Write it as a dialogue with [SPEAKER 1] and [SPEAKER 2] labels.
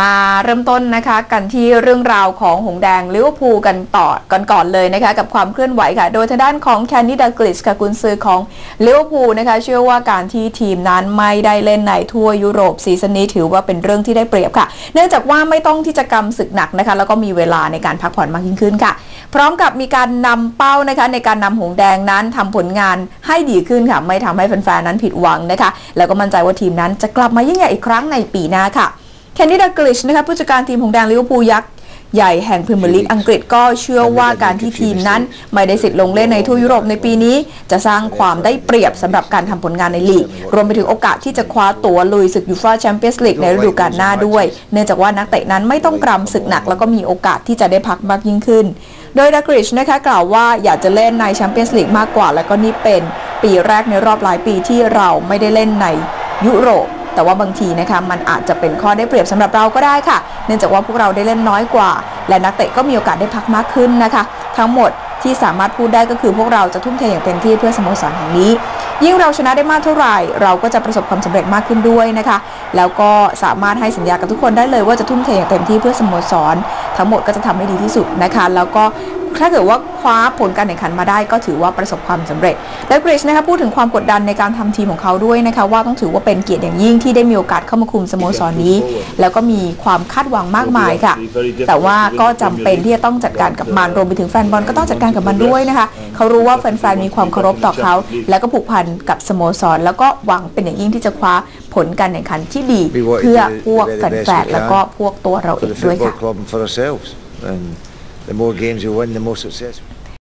[SPEAKER 1] มาเริ่มต้นนะคะกันที่เรื่องราวของหงแดงลิเวอร์พูลกันต่อก่อนก่อนเลยนะคะกับความเคลื่อนไหวค่ะ โดยทางด้านของแคนนี่ดักลิสค่ะกุนซือของลิเวอร์พูลนะคะเชื่อว่าการที่ทีมนั้นไม่ได้เล่นในทั่วยุโรปซีซั่นนี้ถือว่าเป็นเรื่องที่ได้เปรียบค่ะ เนื่องจากว่าไม่ต้องที่จะกำศึกหนักนะคะ แล้วก็มีเวลาในการพักผ่อนมากยิ่งขึ้นค่ะ พร้อมกับมีการนำเป้านะคะในการนำหงแดงนั้นทำผลงานให้ดีขึ้นค่ะไม่ทำให้แฟนๆนั้นผิดหวังนะคะ แล้วก็มั่นใจว่าทีมนั้นจะกลับมายิ่งใหญ่อีกครั้งในปีหน้าค่ะ เคนนี่ดักลิชนะคะผู้จัดการทีมหงแดงลิเวอร์พูลยักษ์ใหญ่แห่งพรีเมียร์ลีกอังกฤษก็เชื่อว่าการที่ทีมนั้น ไม่ได้สิทธิ์ลงเล่นในทั่วยุโรปในปีนี้ จะสร้างความได้เปรียบสำหรับการทำผลงานในลีก รวมไปถึงโอกาสที่จะคว้าตั๋วลุยศึกยูฟ่าแชมเปี้ยนส์ลีกในฤดูกาลหน้าด้วย เนื่องจากว่านักเตะนั้นไม่ต้องกรำศึกหนัก แล้วก็มีโอกาสที่จะได้พักมากยิ่งขึ้น โดยดักริชนะคะกล่าวว่าอยากจะเล่นในแชมเปี้ยนส์ลีกมากกว่า แล้วก็นี่เป็น ปีแรกในรอบหลายปีที่เราไม่ได้เล่นในยุโรป แต่ว่าบางทีนะคะมันอาจจะเป็นข้อได้เปรียบสำหรับเราก็ได้ค่ะ เนื่องจากว่าพวกเราได้เล่นน้อยกว่า และนักเตะก็มีโอกาสได้พักมากขึ้นนะคะ ทั้งหมดที่สามารถพูดได้ก็คือพวกเราจะทุ่มเทอย่างเต็มที่เพื่อสโมสรแห่งนี้ ยิ่งเราชนะได้มากเท่าไหร่ เราก็จะประสบความสำเร็จมากขึ้นด้วยนะคะ แล้วก็สามารถให้สัญญากับทุกคนได้เลยว่าจะทุ่มเทอย่างเต็มที่เพื่อสโมสร ทั้งหมดก็จะทำให้ดีที่สุดนะคะ แล้วก็ ถ้าเกิดว่าคว้าผลการแข่งขันมาได้ก็ถือว่าประสบความสำเร็จ และกริชนะคะพูดถึงความกดดันในการทำทีมของเขาด้วยนะคะว่าต้องถือว่าเป็นเกียรติอย่างยิ่งที่ได้มีโอกาสเข้ามาคุมสโมสรนี้ แล้วก็มีความคาดหวังมากมายค่ะ แต่ว่าก็จำเป็นที่จะต้องจัดการกับมันรวมไปถึงแฟนบอลก็ต้องจัดการกับมันด้วยนะคะเขารู้ว่าแฟนๆมีความเคารพต่อเขา แล้วก็ผูกพันกับสโมสร แล้วก็หวังเป็นอย่างยิ่งที่จะคว้าผลการแข่งขันที่ดี
[SPEAKER 2] We want to
[SPEAKER 1] เพื่อ
[SPEAKER 2] do
[SPEAKER 1] พวก
[SPEAKER 2] the
[SPEAKER 1] แฟ
[SPEAKER 2] best we
[SPEAKER 1] นๆแล้วก็
[SPEAKER 2] can
[SPEAKER 1] พวกตัวเราเอ
[SPEAKER 2] for
[SPEAKER 1] ง
[SPEAKER 2] the
[SPEAKER 1] ด้วยค่ะ
[SPEAKER 2] the more games you win, the more successful.